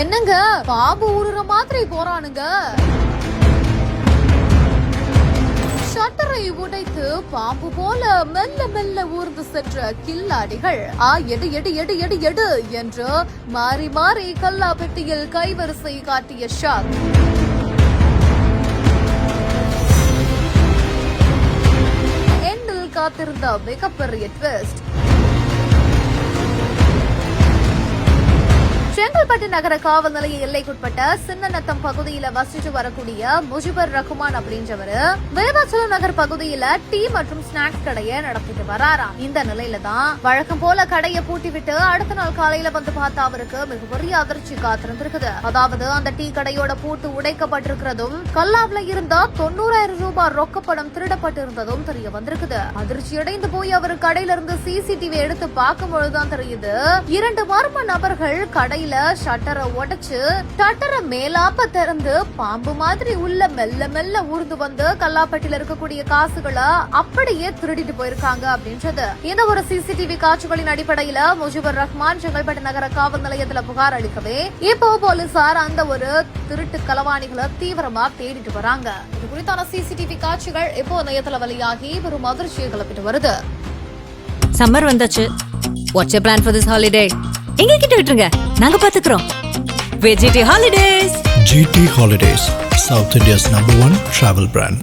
என்னங்க? பாம்பு ஊறுற மாதிரி போறானுங்க. ஷட்டரை உடைத்து பாம்பு போல மெல்ல மெல்ல ஊர்ந்து சென்ற கில்லாடிகள். ஆ எடு எடு எடு எடு எடு என்று மாறி மாறி கல்லா பெட்டியில் கைவரிசை காட்டிய ஷாக். காத்திருந்த மிகப்பெரிய ட்விஸ்ட் செங்கல்பட்டு நகர காவல் நிலைய எல்லைக்குட்பட்ட சின்னநத்தம் பகுதியில வசிச்சு வரக்கூடிய முஜிபர் ரகுமான் அப்படின்றவர் விருபாச்சலம் நகர் பகுதியில டீ மற்றும் ஸ்நாக்ஸ் கடையை நடத்திட்டு வராராம் இந்த நிலையில தான் வழக்கம் போல கடையை பூட்டி விட்டு அடுத்த நாள் காலையில வந்து பார்த்தா அவருக்கு மிகப்பெரிய அதிர்ச்சி காத்திருந்திருக்குது. அதாவது அந்த டீ கடையோட பூட்டு உடைக்கப்பட்டிருக்கிறதும் கல்லாவில இருந்த தொண்ணூறாயிரம் ரூபாய் ரொக்கப்படம் திருடப்பட்டிருந்ததும் தெரிய வந்திருக்குது. அதிர்ச்சி அடைந்து போய் அவர் கடையில இருந்து சிசிடிவி எடுத்து பார்க்கும் பொழுதுதான் தெரியுது இரண்டு மர்ம நபர்கள் கடையில ஷட்டரை உடைச்சு ஷட்டரை மேலாப்ப திறந்து பாம்பு மாதிரி உள்ள மெல்ல மெல்ல ஊர்ந்து வந்து கல்லாப்பட்டியில இருக்கக்கூடிய காசுகளை அப்படியே திருடிட்டு போயிருக்காங்க அப்படின்றது. இந்த ஒரு சிசிடிவி காட்சிகளின் அடிப்படையில முஜிபுர் ரஹ்மான் செங்கல்பட்டு நகர காவல் நிலையத்துல புகார் அளிக்கவே இப்போ போலீசார் அந்த ஒரு திருட்டு களவாணிகளை தீவிரமா தேடிட்டு வராங்க. இது குறித்தான சிசிடிவி காட்சிகள் இப்போ இணையத்துல வழியாகி பெரும் அதிர்ச்சியை கிளப்பிட்டு வருது. சம்மர் வந்தாச்சு. What's plan for this holiday எங்க கிட்ட விட்டுருங்க நாங்க பாத்துக்கிறோம் V G T holidays GT Holidays, South India's number one travel brand.